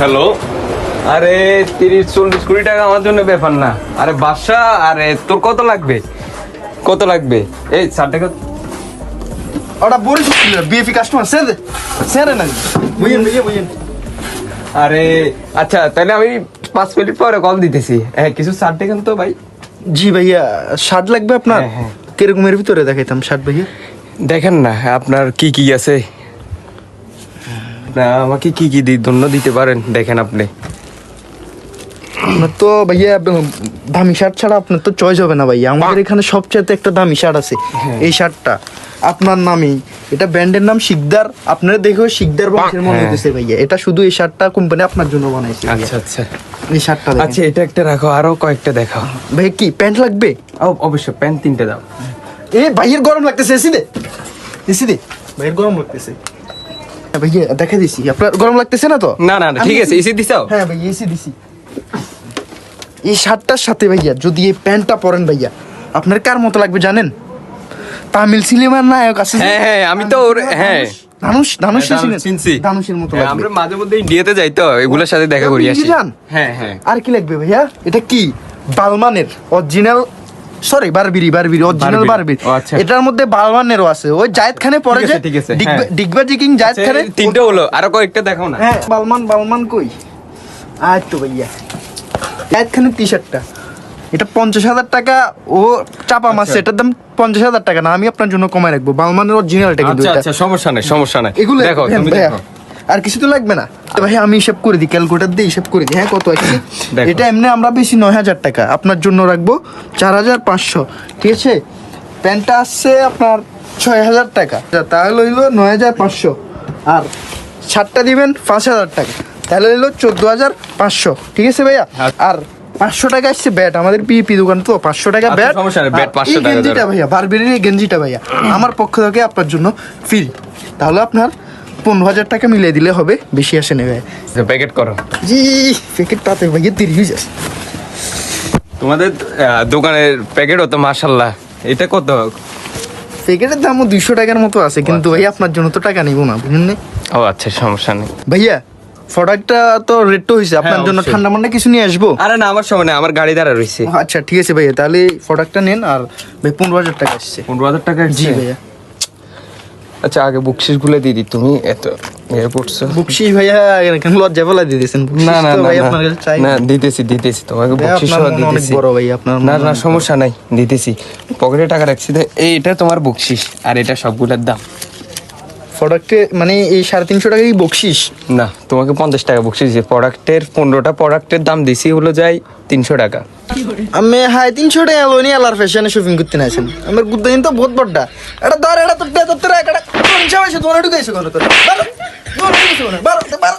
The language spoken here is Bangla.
হ্যালো? আরে তিরিশ চল্লিশ কোটি টাকা আমার জন্য ব্যাপার না। আরে বাদশা আরে তোর কত লাগবে? কত লাগবে? এই ষাট টাকা। ওটা বড়ি বিএফি কাস্টমার সে দে সে রে না বুঝেন বুঝেন বুঝেন। আরে আচ্ছা তাহলে আমি পাঁচ মিনিট পরে কল দিতেছি। হ্যাঁ কিছু ষাট টাকা তো ভাই। জি ভাইয়া শার্ট লাগবে আপনার? হ্যাঁ, হ্যাঁ। কিরকমের ভিতরে দেখাইতাম শার্ট ভাইয়া? দেখেন না আপনার কি কি আছে? না আমাকে কি কি দি- জন্য দিতে পারেন? দেখেন আপনি। আপনার তো ভাইয়া দামি শার্ট ছাড়া আপনার তো চয়েস হবে না ভাইয়া। আমাদের এখানে সবচেয়ে একটা দামি শার্ট আছে। হ্যাঁ। এই শার্টটা আপনার নামই। এটা ব্র্যান্ডের নাম শিকদার। আপনারা দেখেও শিকদার বংশের মনে হ্যাঁ। হতেছে ভাইয়া। এটা শুধু এই শার্টটা কোম্পানি আপনার জন্য বানাইছে আচ্ছা আচ্ছা। এই শার্টটা আচ্ছা এটা একটা রাখো আরও কয়েকটা দেখাও। ভাই কি প্যান্ট লাগবে? অব- অবশ্যই প্যান্ট তিনটে দাও। এ ভাইয়ের গরম লাগতেছে এসি দে। এসি দে। ভাইয়ের গরম লাগতেছে। হ্যাঁ, ভাইয়া দেখা দিছি। আপনার গরম লাগতেছে না তো? না না না ঠিক আছে এসি দিছাও হ্যাঁ ভাইয়া এসি দিছি। এই শার্টটার সাথে ভাইয়া যদি এই প্যান্টটা পরেন ভাইয়া আপনার কার মতো লাগবে জানেন? তামিল সিনেমার নায়ক আছে হ্যাঁ, হ্যাঁ, আমি তো ওর- হ্যাঁ। ধানুষ ধানুষ হ্যাঁ, চিনছি। ধানুষের মতো হ্যাঁ, লাগবে। আমরা মাঝে মধ্যে ইন্ডিয়াতে যাই তো এগুলোর সাথে দেখা করি আসি। হ্যাঁ হ্যাঁ। আর কি লাগবে ভাইয়া? এটা কি? বালমানের original sorry Burberry Burberry original Burberry. এটার মধ্যে বালমানেরও আছে। ওই জায়েদ খানে পরে যে ডিগবা- হ্যাঁ। জায়েদ খানে আচ্ছা, তিনটে হলো আরও কয়েকটা দেখাও না। হ্যাঁ বালমান বালমান কই? তো ভাইয়া। জায়েদ খানের টি শার্টটা এটা পঞ্চাশ হাজার টাকা ও চাপা মারছে আচ্ছা। এটার দাম পঞ্চাশ হাজার টাকা না আমি আপনার জন্য কমায় রাখব। বালমানের অরিজিনালটা কিন্তু আচ্ছা আচ্ছা সমস্যা নাই সমস্যা নাই। এগুলো দেখো হ্যাঁ, তুমি দেখো। আর কিছু তো লাগবে না। তো ভাই আমি হিসাব করে দিই ক্যালকুলেটার দিয়ে হিসাব করে দিই। হ্যাঁ কত আছে? এটা এমনি আমরা বেশি নয় হাজার টাকা। আপনার জন্য রাখব চার হাজার পাঁচশো। ঠিক আছে? প্যান্টটা আসছে আপনার ছয় হাজার টাকা। তা- তাহলে হইল নয় হাজার পাঁচশো। আর শার্টটা দিবেন পাঁচ হাজার টাকা। তাহলে হইল চোদ্দ হাজার পাঁচশো। ঠিক আছে ভাইয়া? হ্যাঁ। আর পাঁচশো টাকা আসছে ব্যাট। আমাদের পিপি দোকান তো পাঁচশো টাকা আচ্ছা, ব্যাট। সমস্যা নেই, bat আর 500 এই গেঞ্জিটা ভাইয়া বারবেরির এই গেঞ্জিটা ভাইয়া। আমার পক্ষ থেকে আপনার জন্য ফ্রি তাহলে আপনার পনেরো হাজার টাকা মিলিয়ে দিলে হবে বেশি আসে নেবে প্যাকেট করো। জি প্যাকেট তাতে ভাইয়া তিরিশ হাজার তোমাদের দোকানের প্যাকেট হতো মাশাল্লাহ এটা কত? প্যাকেটের দামও দুইশো টাকার মতো আছে কিন্তু ভাইয়া আপনার জন্য তো টাকা নিবো না বুঝলেন ও আচ্ছা সমস্যা নেই। ভাইয়া প্রোডাক্টটা তো রেটও হয়েছে আপনার জন্য ঠান্ডা মান্ডা কিছু নিয়ে আসব? আরে না আমার সময় নেই আমার গাড়ি দ্বারা রয়েছে। আচ্ছা ঠিক আছে ভাইয়া তাহলে প্রোডাক্টটা নেন আর ভাই পনেরো হাজার টাকা আসছে। পনেরো হাজার টাকা জি ভাইয়া। আচ্ছা আগে বুকশিসগুলো দিদি তুমি এত ইয়ে করছ। বুকশিস ভাইয়া কেন লজ্জা বলা দিয়ে দিয়েছেন। না না না, ভাই না। আপনার কাছে চাই না দিতেছি দিতেছি তোমাকে বকশিস সহ মন অনেক বড় ভাই, আপনার না না সমস্যা নাই দিতেছি। পকেটে টাকা রাখছি তো এই এটা তোমার বকশিস আর এটা সবগুলোর দাম। প্রোডাক্টে মানে এই সাড়ে তিনশো টাকাই বকশিস না তোমাকে পঞ্চাশ টাকা বকশিস দিয়েছি প্রোডাক্টের পনেরোটা প্রোডাক্টের দাম দিছি হলো যাই তিনশো টাকা। আমি হাই তিনশো টাকা লোনি আলার ফ্যাশনে শপিং করতে নাইছেন। আমার গুদ্দা তো বহুত বড়টা এটা ধর এটা তো তো এটা তোমার ঢুকাইছে কোন তোরা। বারো তোমার ঢুকাইছে কোন বারো বারো।